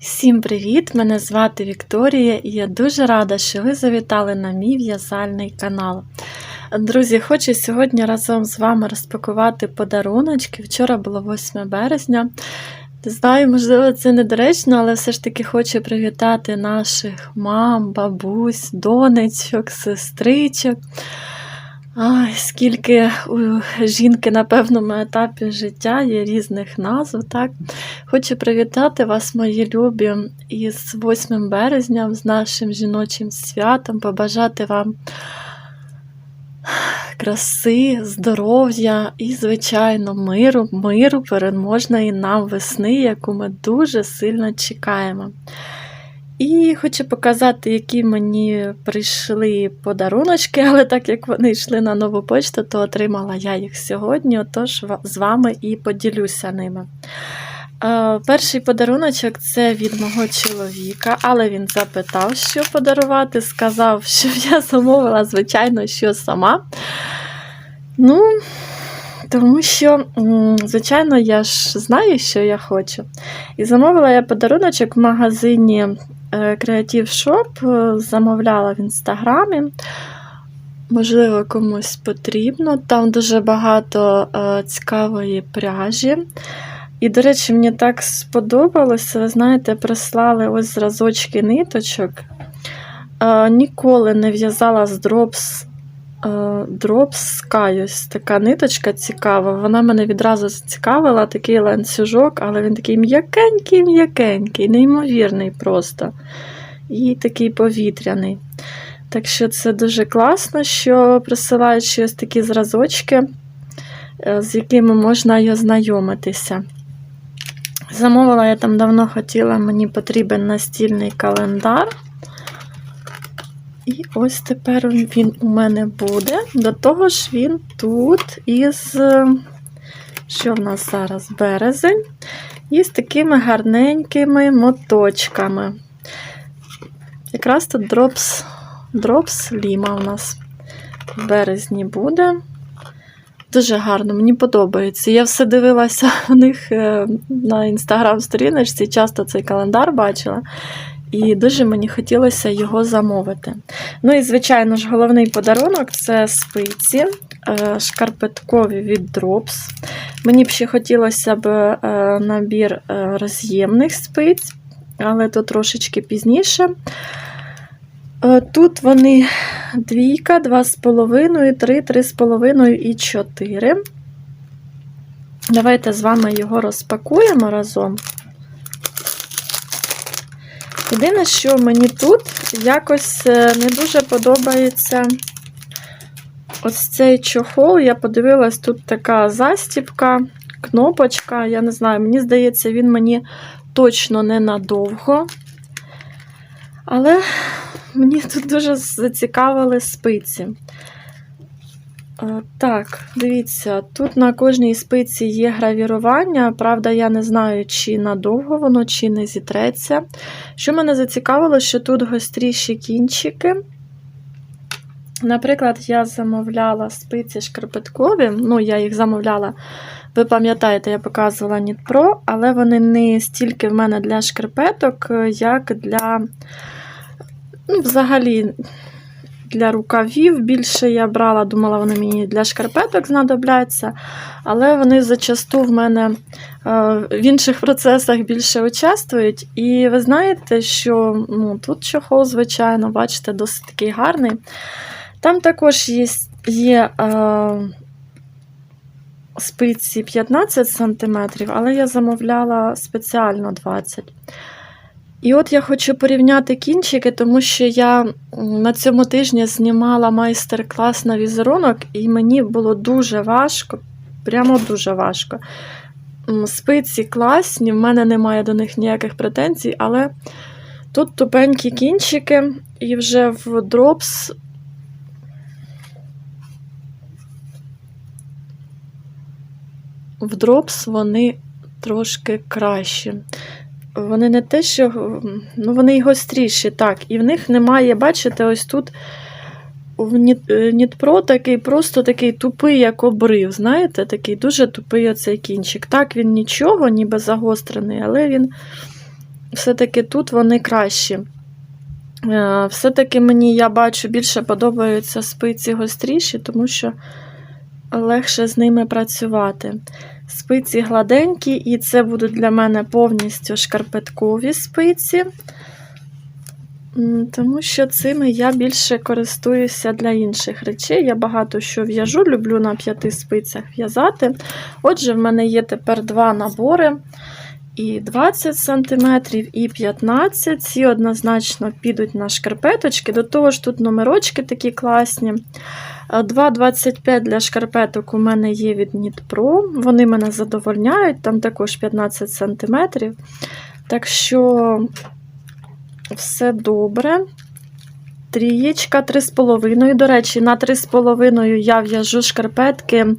Всім привіт! Мене звати Вікторія і я дуже рада, що ви завітали на мій в'язальний канал. Друзі, хочу сьогодні разом з вами розпакувати подаруночки. Вчора було 8 березня. Знаю, можливо, це недоречно, але все ж таки хочу привітати наших мам, бабусь, донечок, сестричок. Ай, скільки у жінки на певному етапі життя є різних назв. Так? Хочу привітати вас, мої любі, із 8 березня, з нашим жіночим святом, побажати вам краси, здоров'я і, звичайно, миру, миру переможної нам весни, яку ми дуже сильно чекаємо. І хочу показати, які мені прийшли подаруночки, але так як вони йшли на нову почту, то отримала я їх сьогодні, отож з вами і поділюся ними. Е, Перший подаруночок це від мого чоловіка, але він запитав, що подарувати. Сказав, що я замовила, звичайно, що сама. Ну, тому що, звичайно, я ж знаю, що я хочу. І замовила я подаруночок в магазині Creative Shop, замовляла в інстаграмі. Можливо, комусь потрібно. Там дуже багато е, цікавої пряжі. І, до речі, мені так сподобалося, ви знаєте, прислали ось зразочки ниточок. Е, ніколи не в'язала з Drops Drops Sky, ось така ниточка цікава. Вона мене відразу зацікавила, такий ланцюжок, але він такий м'якенький-м'якенький, неймовірний просто. І такий повітряний. Так що це дуже класно, що присилають ще ось такі зразочки, е, з якими можна й ознайомитися. Замовила я там давно хотіла, мені потрібен настільний календар. І ось тепер він у мене буде. До того ж, він тут із, що в нас зараз березень, із такими гарненькими моточками. Якраз тут Drops, Drops Lima у нас в березні буде. Дуже гарно, мені подобається. Я все дивилася у них е, на інстаграм-сторіночці, часто цей календар бачила. І дуже мені хотілося його замовити. Ну і, звичайно ж, головний подарунок це спиці е, шкарпеткові від Drops. Мені б ще хотілося б е, набір е, роз'ємних спиць, але то трошечки пізніше. Тут вони двійка, два з половиною, три, три з половиною і чотири. Давайте з вами його розпакуємо разом. Єдине, що мені тут якось е, не дуже подобається ось цей чохол. Я подивилась, тут така застіпка, кнопочка. Я не знаю, мені здається, він мені точно не надовго. Але мені тут дуже зацікавили спиці. Е, так, дивіться, тут на кожній спиці є гравірування. Правда, я не знаю, чи надовго воно, чи не зітреться. Що мене зацікавило, що тут гостріші кінчики. Наприклад, я замовляла спиці шкарпеткові, ну, я їх замовляла, ви пам'ятаєте, я показувала Нітпро, але вони не стільки в мене для шкарпеток, як для, ну, взагалі, для рукавів більше я брала, думала, вони мені для шкарпеток знадобляться, але вони зачасту в мене е, в інших процесах більше участвують. І ви знаєте, що ну, тут чохол, звичайно, бачите, досить такий гарний. Там також є є е, спиці 15 см, але я замовляла спеціально 20 см. І от я хочу порівняти кінчики, тому що я на цьому тижні знімала майстер-клас на візерунок, і мені було дуже важко, прямо дуже важко. Спиці класні, в мене немає до них ніяких претензій, але тут тупенькі кінчики, і вже в дропс. В дропс вони трошки кращі вони не те, що ну, вони й гостріші, так, і в них немає, бачите, ось тут в Нітпро такий просто такий тупий, як обрив. Знаєте, такий дуже тупий оцей кінчик. Так, він нічого, ніби загострений, але він все-таки тут вони кращі. Е, Все-таки мені, я бачу, більше подобаються спиці гостріші, тому що легше з ними працювати. Спиці гладенькі, і це будуть для мене повністю шкарпеткові спиці. Тому що цими я більше користуюся для інших речей. Я багато що в'яжу, люблю на п'яти спицях в'язати. Отже, в мене є тепер два набори. І 20 см, і 15 Ці однозначно підуть на шкарпеточки. До того ж, тут номерочки такі класні. Е, 2,25 для шкарпеток у мене є від Нітпро. Вони мене задовольняють, там також 15 см. Так що все добре. Трієчка 3,5. До речі, на 3,5 я в'яжу шкарпетки е,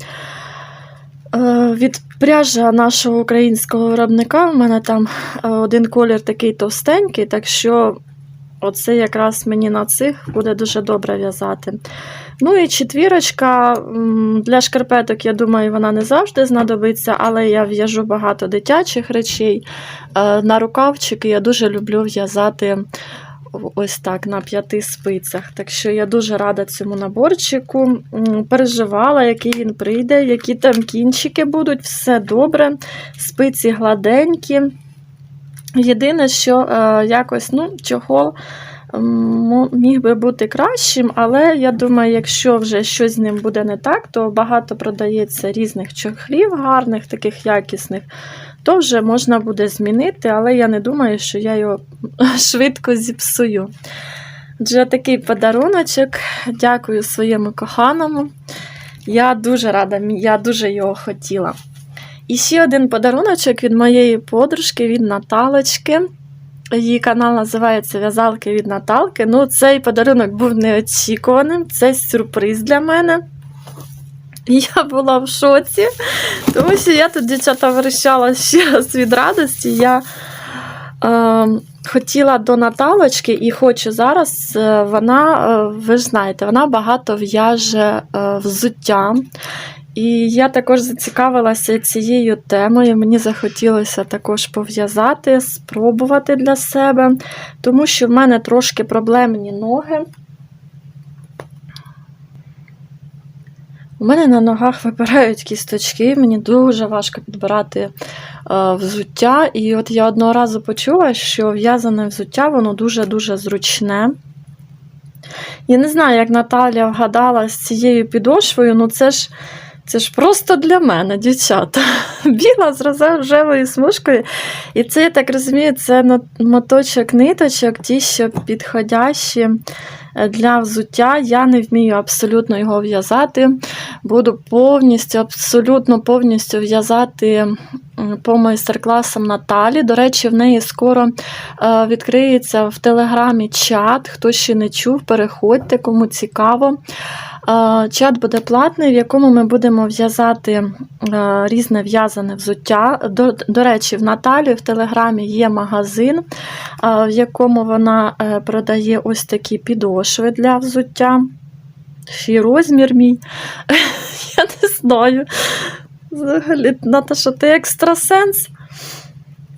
від пряжа нашого українського виробника. У мене там е, один колір такий товстенький, так що оце якраз мені на цих буде дуже добре в'язати. Ну і четвірочка для шкарпеток, я думаю, вона не завжди знадобиться, але я в'яжу багато дитячих речей. Е, На рукавчики я дуже люблю в'язати ось так на п'яти спицях. Так що я дуже рада цьому наборчику. Переживала, який він прийде, які там кінчики будуть, все добре. Спиці гладенькі. Єдине, що е, якось ну, чохол міг би бути кращим, але я думаю, якщо вже щось з ним буде не так, то багато продається різних чохлів, гарних, таких якісних, то вже можна буде змінити, але я не думаю, що я його швидко зіпсую. Отже, такий подаруночок. Дякую своєму коханому. Я дуже рада, я дуже його хотіла. І ще один подаруночок від моєї подружки, від Наталочки. Її канал називається В'язалки від Наталки. Ну, цей подарунок був неочікуваним, це сюрприз для мене. Я була в шоці, тому що я тут дівчата верещала ще раз від радості. Я е, хотіла до Наталочки і хочу зараз. е, Вона, е, ви ж знаєте, вона багато в'яже е, взуття. І я також зацікавилася цією темою. Мені захотілося також пов'язати, спробувати для себе, тому що в мене трошки проблемні ноги. У мене на ногах випирають кісточки, мені дуже важко підбирати е, взуття. І от я одного разу почула, що в'язане взуття воно дуже-дуже зручне. Я не знаю, як Наталя вгадала з цією підошвою, ну це ж. Це ж просто для мене, дівчата. Біла з рожевою смужкою. І це, я так розумію, це моточок ниточок, ті, що підходящі для взуття. Я не вмію абсолютно його в'язати. Буду повністю, абсолютно повністю в'язати по майстер-класам Наталі. До речі, в неї скоро е, відкриється в телеграмі чат. Хто ще не чув, переходьте, кому цікаво. Е, Чат буде платний, в якому ми будемо в'язати е, різне в'язане взуття. До, до речі, в Наталі в Телеграмі є магазин, е, в якому вона е, продає ось такі підошви для взуття. Й розмір мій. Я не знаю. Взагалі, Наташа, ти екстрасенс.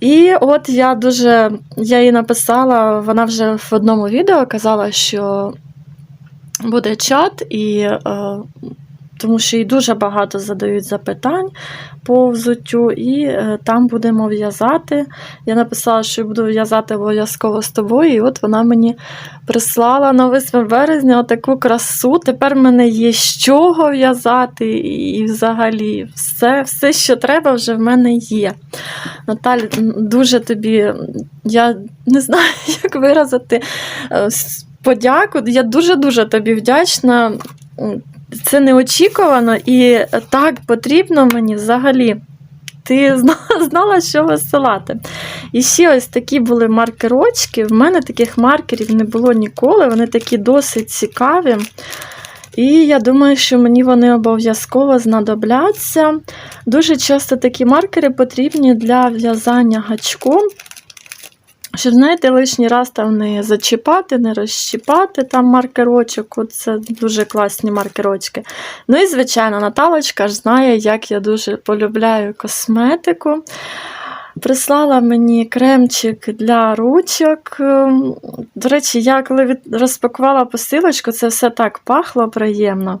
І от я дуже я їй написала, вона вже в одному відео казала, що буде чат, і, е, тому що їй дуже багато задають запитань по взуттю, і е, там будемо в'язати. Я написала, що буду в'язати обов'язково з тобою, і от вона мені прислала на 8 березня таку красу. Тепер в мене є з чого в'язати, і взагалі все, все, що треба, вже в мене є. Наталя, дуже тобі, я не знаю, як виразити. е, подяку. Я дуже-дуже тобі вдячна. Це неочікувано і так потрібно мені взагалі. Ти зна- знала, що висилати. І ще ось такі були маркерочки. В мене таких маркерів не було ніколи. Вони такі досить цікаві. І я думаю, що мені вони обов'язково знадобляться. Дуже часто такі маркери потрібні для в'язання гачком. Щоб, знаєте, лишній раз там не зачіпати, не розчіпати там маркерочок. Це дуже класні маркерочки. Ну і, звичайно, Наталочка ж знає, як я дуже полюбляю косметику. Прислала мені кремчик для ручок. Ем, До речі, я коли розпакувала посилочку, це все так пахло приємно.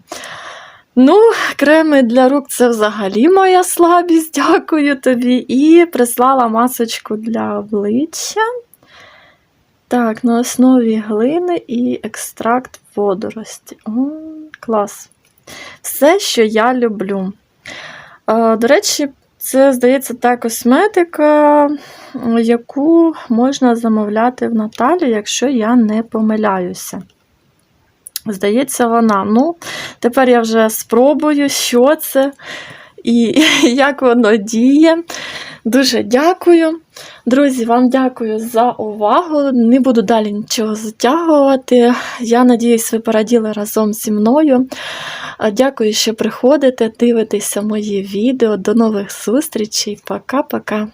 Ну, креми для рук це взагалі моя слабість, дякую тобі. І прислала масочку для обличчя. Так, на основі глини і екстракт водорості. О, клас. Все, що я люблю. Е, До речі, це, здається, та косметика, яку можна замовляти в Наталі, якщо я не помиляюся. Здається, вона. Ну, тепер я вже спробую, що це і як воно діє. Дуже дякую. Друзі, вам дякую за увагу. Не буду далі нічого затягувати. Я надіюсь, ви пораділи разом зі мною. Дякую, що приходите, дивитеся мої відео. До нових зустрічей. Пока-пока.